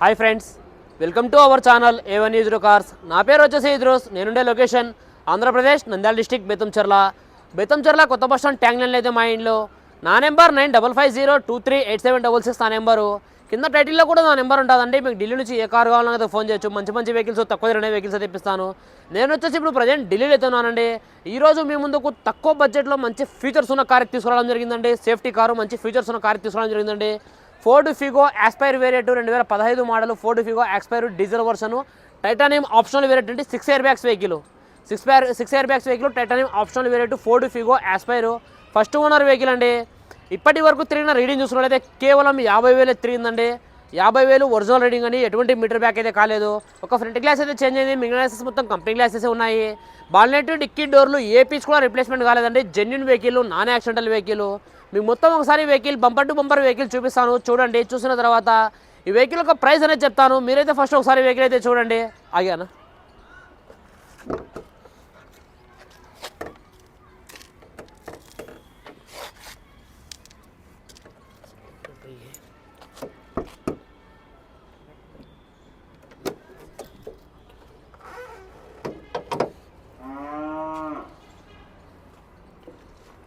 Hi friends welcome to our channel A one ఈజ్రో cars నా పేరు వచ్చేసి ఇద్రోస్ నేనుండే లొకేషన్ ఆంధ్రప్రదేశ్ నంద్యాల డిస్టిక్ బెతంచెర్ల బెతంచెర్ల కొత్త బస్ స్టాండ్ ట్యాంక్ లైన్ అయితే మా ఇంట్లో. నా number nine double five zero two three eight seven double six నా నెంబరు. కింద టైటిల్లో కూడా నా నెంబర్ ఉంటుందండి మీకు ఢిల్లీ నుంచి ఏ కారు కావాలన్నా అయితే ఫోన్ చేయొచ్చు. మంచి మంచి వెహికల్స్ తక్కువ ధరనే వెహికల్స్ తెప్పిస్తాను నేను వచ్చేసి ఇప్పుడు ప్రజెంట్ ఢిల్లీలో అయితే ఉన్నానండి. ఈరోజు మీ ముందుకు తక్కువ బడ్జెట్లో మంచి ఫీచర్స్ ఉన్న కార్ తీసుకురావడం జరిగిందండి. సేఫ్టీ కారు మంచి ఫీచర్స్ ఉన్న కార్ తీసుకురావడం జరిగిందండి. ఫోర్డ్ ఫిగో యాక్స్పైర్ వేరియట్ రెండు వేల పదహైదు model Ford Figo Aspire diesel version. Titanium optional variant అంటే six air bags vehicle. Six pair six air bags vehicle titanium optional variant Ford Figo Aspire first owner vehicle అండి. ఇప్పటి వరకు తిరిగిన reading చూసుకున్నట్లయితే కేవలం యాభై వేలు తిరిగిందండి. యాభై వేలు ఒరిజినల్ రీడింగ్ అని ఎటువంటి మీటర్ బ్యాక్ అయితే కాలేదు. ఒక ఫ్రంట్ గ్లాస్ అయితే చేంజ్ అయింది. మిగిలిన గ్లాసెస్ మొత్తం కంపెనీ గ్లాసెస్ ఉన్నాయి. బాల్నెట్ డిక్కీ డోర్లు ఏ పీస్ కూడా రిప్లేస్మెంట్ కాలేదండి. Genuine vehicle non accidental vehicle మీకు మొత్తం ఒకసారి vehicle bumper to bumper vehicle చూపిస్తాను. చూడండి చూసిన తర్వాత ఈ వెహికల్ యొక్క ప్రైస్ అనేది చెప్తాను. మీరైతే ఫస్ట్ ఒకసారి వెహికల్ అయితే చూడండి. ఆగానా?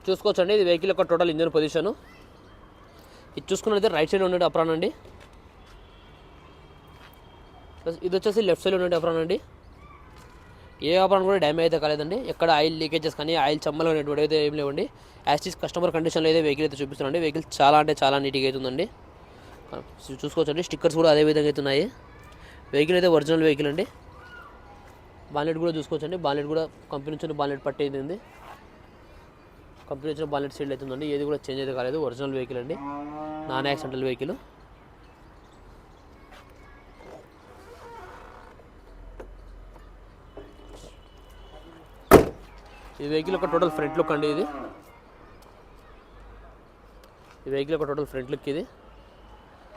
చూసుకోవచ్చండి. ఇది వెహికల్ యొక్క టోటల్ ఇంజన్ పొజిషన్ ఇది చూసుకున్నట్లయితే రైట్ సైడ్ ఉండే అప్రాన్ అండి. ప్లస్ ఇది వచ్చేసి లెఫ్ట్ సైడ్ ఉండే అప్రాన్ అండి. ఏ అప్రాన్ కూడా డ్యామేజ్ అయితే కాలేదండి. ఎక్కడ ఆయిల్ లీకేజెస్ కానీ ఆయిల్ చమ్మలు అనేటువంటి అయితే ఏం లేవండి. యాస్టిస్ కస్టమర్ కండిషన్లో అయితే వెహికల్ అయితే చూపిస్తున్నాండి వెహికల్ చాలా అంటే చాలా నీట్గా అవుతుందండి. చూసుకోవచ్చండి. స్టిక్కర్స్ కూడా అదే విధంగా అవుతున్నాయి. వెహికల్ అయితే ఒరిజినల్ వెహికల్ అండి. బాలెట్ కూడా చూసుకోవచ్చండి. బాలెట్ కూడా కంపెనీ నుంచి బాలెట్ పట్టేది కంపెనీ వచ్చిన బాలెట్ సీల్ అవుతుందండి ఏది కూడా చేంజ్ అయితే కాలేదు. ఒరిజినల్ వెహికల్ అండి. నాన్ యాక్సిడెంటల్ వెహికల్ ఈ వెహికల్ ఒక టోటల్ ఫ్రంట్ లుక్ అండి ఇది. ఈ వెహికల్ ఒక టోటల్ ఫ్రంట్ లుక్ ఇది.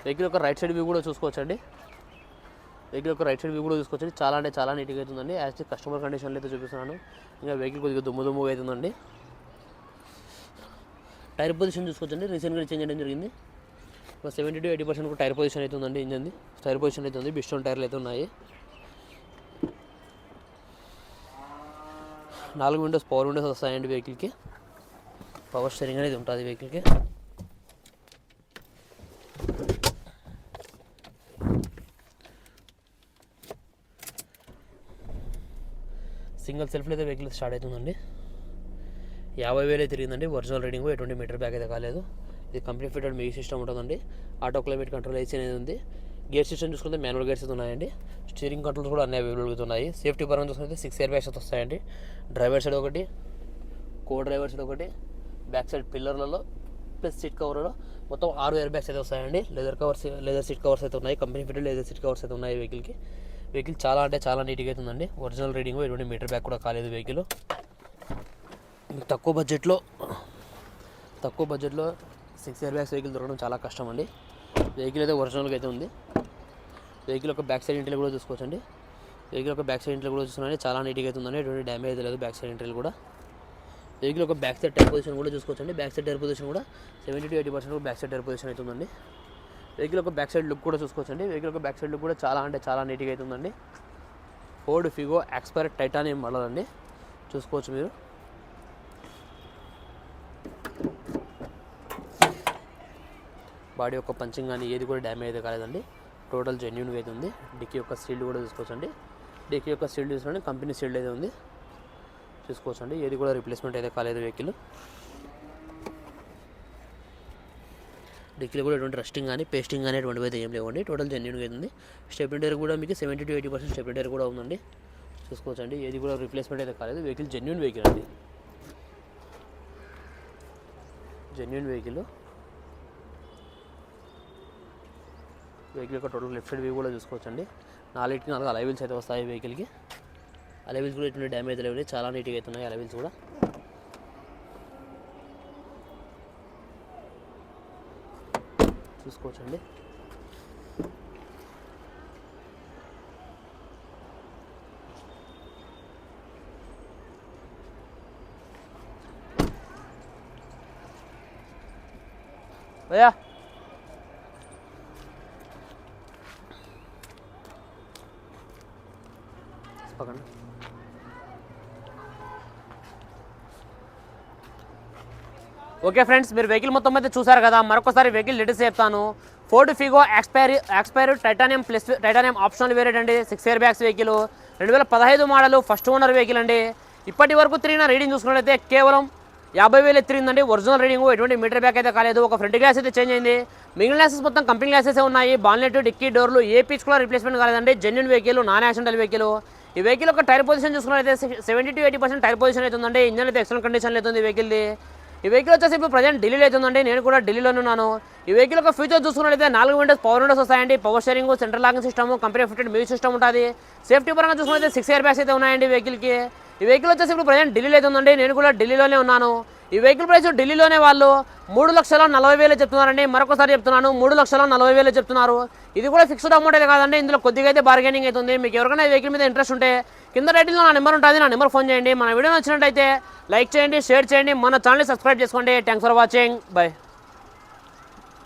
వెహికల్ ఒక రైట్ సైడ్ వ్యూ కూడా చూసుకోవచ్చండి. వెహికల్ ఒక రైట్ సైడ్ వ్యూ కూడా చూసుకోవచ్చు చాలా అంటే చాలా నీట్గా అవుతుందండి యాజ్ కస్టమర్ కండిషన్లో అయితే చూపిస్తున్నాను. ఇంకా వెహికల్ కొద్దిగా దుమ్ము దుమ్ముగా అవుతుందండి టైర్ పొజిషన్ చూసుకోవచ్చండి. రీసెంట్గా చేంజ్ చేయడం జరిగింది. ఒక seventy to eighty percent tyre position అయితే ఉందండి ఇంజన్ది. టైర్ పొజిషన్ అయితే ఉంది. బిస్టోన్ టైర్లు అయితే ఉన్నాయి. నాలుగు విండోస్ పవర్ విండోస్ వస్తాయండి వెహికల్కి పవర్ స్టీరింగ్ అనేది ఉంటుంది వెహికల్కి సింగిల్ సెల్ఫ్లో అయితే వెహికల్ స్టార్ట్ అవుతుందండి. యాభై వేలే తిరిగిందండి. ఒరిజినల్ రీడింగ్ ఎటువంటి మీటర్ బ్యాగ్ అయితే కాలేదు. ఇది కంపెనీ ఫిటెడ్ మ్యూజిక్ సిస్టమ్ ఉంటుందండి. ఆటో క్లైమేట్ కంట్రోల్ ఏసీ అనేది ఉంది. గేర్ సిస్టమ్ చూసుకుంటే మాన్యువల్ గేర్స్ అయితే ఉన్నాయండి. స్టీరింగ్ కంట్రోల్స్ కూడా అన్ని అవైలబుల్గా ఉన్నాయి. సేఫ్టీ పరంగా చూసుకుంటే సిక్స్ ఇయర్ బ్యాగ్స్ అయితే వస్తాయండి. డ్రైవర్ సైడ్ ఒకటి కో డ్రైవర్ సైడ్ ఒకటి బ్యాక్ సైడ్ పిల్లర్లలో ప్లస్ సీట్ కవర్లో మొత్తం ఆరు ఇయర్ బ్యాగ్స్ అయితే వస్తాయండి. Leather covers leather seat covers అయితే ఉన్నాయి. Company fitted leather seat covers అయితే ఉన్నాయి వెహికల్కి. వెహికల్ చాలా అంటే చాలా నీట్గా అవుతుందండి ఒరిజినల్ రీడింగ్ ఎటువంటి మీటర్ బ్యాగ్ కూడా కాలేదు వెహికల్. మీకు తక్కువ బడ్జెట్లో తక్కువ బడ్జెట్లో సిక్స్ ఇయర్ బ్యాగ్స్ వెహికల్ దొరకడం చాలా కష్టం అండి. వెహికల్ అయితే ఒరిజినల్గా అయితే ఉంది. వెహికల్ ఒక బ్యాక్ సైడ్ ఇంటర్లు కూడా చూసుకోవచ్చండి. వెహికల్ ఒక బ్యాక్ సైడ్ ఇంటర్లు కూడా చూస్తున్నాండి చాలా నీట్గా అయితే ఉందండి. ఎటువంటి డ్యామేజ్ అయితే లేదు బ్యాక్ సైడ్ ఇంటర్లు కూడా. వెహికల్ ఒక బ్యాక్ సైడ్ టైర్ పొజిషన్ కూడా చూసుకోవచ్చండి. బ్యాక్ సైడ్ టైర్ పొజిషన్ కూడా seventy to eighty percent back side tyre position అవుతుందండి వెహికల్ ఒక బ్యాక్ సైడ్ లుక్ కూడా చూసుకోవచ్చండి. వెహికల్ ఒక బ్యాక్ సైడ్ లుక్ కూడా చాలా అంటే చాలా నీట్గా అవుతుందండి Ford Figo Aspire titanium model అండి చూసుకోవచ్చు మీరు. బాడీ యొక్క పంచింగ్ కానీ ఏది కూడా డ్యామేజ్ అయితే కాలేదండి. టోటల్ జెన్యున్గా అయితే ఉంది. డిక్కీ యొక్క సీల్డ్ కూడా చూసుకోవచ్చండి. డిక్కీ యొక్క సీల్డ్ చూసుకోండి కంపెనీ సీల్డ్ అయితే ఉంది. చూసుకోవచ్చండి. ఏది కూడా రిప్లేస్మెంట్ అయితే కాలేదు వెహికల్ డిక్కీలో కూడా ఎటువంటి రస్టింగ్ కానీ పేస్టింగ్ కానీ ఎటువంటివి అయితే ఏం లేవండి. టోటల్ జెన్యున్గా అయితే ఉంది. స్టెబిలిటర్ కూడా మీకు seventy to eighty percent stabiliser కూడా ఉందండి. చూసుకోవచ్చండి. ఏది కూడా రిప్లేస్మెంట్ అయితే కాలేదు. వెహికల్ జెన్యున్ వెహికల్ అండి. జెన్యున్ వెహికల్ వెహికల్ యొక్క టోటల్ లెఫ్ట్ సైడ్ వ్యూ కూడా చూసుకోవచ్చండి. నాలుగింటికి నాలుగు అలైవిల్స్ అయితే వస్తాయి వెహికల్కి. అలైవిల్స్ కూడా ఎటువంటి డ్యామేజ్ లేవు చాలా నీట్గా అవుతున్నాయి అలైవిల్స్ కూడా. చూసుకోవచ్చండి. అయ్యా! పక్కన ఓకే ఫ్రెండ్స్ మీరు వెహికల్ మొత్తం అయితే చూసారు కదా మరొకసారి వెహికల్ డీటెయిల్స్ చెప్తాను. Ford Figo expiry Aspire titanium plus titanium optional variant అండి సిక్స్ ఇయర్ బ్యాగ్స్ వెహికల్ రెండు వేల పదహైదు మోడల్ ఫస్ట్ ఓనర్ వెహికల్ అండి. ఇప్పటి వరకు తిరిగిన రీడింగ్ చూసుకున్నట్లయితే కేవలం యాభై వేలు తిరిగిందండి. ఒరిజినల్ రీడింగ్ ఎటువంటి మీటర్ బ్యాక్ అయితే కాలేదు. ఒక ఫ్రంట్ గ్లాస్ అయితే చేంజ్ అయింది. మిగిలిన గ్లాసెస్ మొత్తం కంపెనీ గ్లాసెస్ ఉన్నాయి. బాన్లెట్ డిక్కీ డోర్లు ఏ పీచ్ కూడా రిప్లేస్మెంట్ కాలేదండి. Genuine vehicle non accidental vehicle ఈ వెహికల్ ఒక టైర్ పొజిషన్ చూసుకున్నట్లయితే seventy to eighty percent tyre position అయితే ఉందండి ఇంజన్ అయితే ఎక్సలెంట్ కండిషన్లో అవుతుంది ఈ వెహికల్ది ఈ వెహికల్ వచ్చేసి ఇప్పుడు ప్రజెంట్ ఢిల్లీలో అవుతుందండి. నేను కూడా ఢిల్లీలోనే ఉన్నాను. ఈ వెహికల్ యొక్క ఫీచర్ చూసుకున్నట్లయితే నాలుగు విండోస్ పవర్ విండోస్ వస్తాయండి. Power steering central locking system company fitted music system ఉంటుంది. సేఫ్టీ పరంగా చూసుకున్నట్లయితే సిక్స్ ఇయర్ బ్యాగ్స్ అయితే ఉన్నాయండి వెహికల్కి ఈ వెహికల్ వచ్చేసి ఇప్పుడు ప్రజెంట్ ఢిల్లీలో అయితే నేను కూడా ఢిల్లీలోనే ఉన్నాను. ఈ వెహికల్ ప్రైస్ ఢిల్లీలోనే వాళ్ళు మూడు లక్షల నలభై వేలు చెప్తున్నారండి. మరొకసారి చెప్తున్నాను మూడు లక్షల నలభై వేలు చెప్తున్నారు. ఇది కూడా ఫిక్స్డ్ అమౌంట్ అయితే కాదండి ఇందులో కొద్దిగా అయితే బార్గెనింగ్ అవుతుంది. మీకు ఎవరికైనా వెహికల్ మీద ఇంట్రెస్ట్ ఉంటే కింద రైటింగ్లో నా నెంబర్ ఉంటుంది నా నెంబర్ ఫోన్ చేయండి. మన వీడియో నచ్చినట్టయితే లైక్ చేయండి షేర్ చేయండి. మన ఛానల్ సబ్స్క్రైబ్ చేసుకోండి. Thanks for watching bye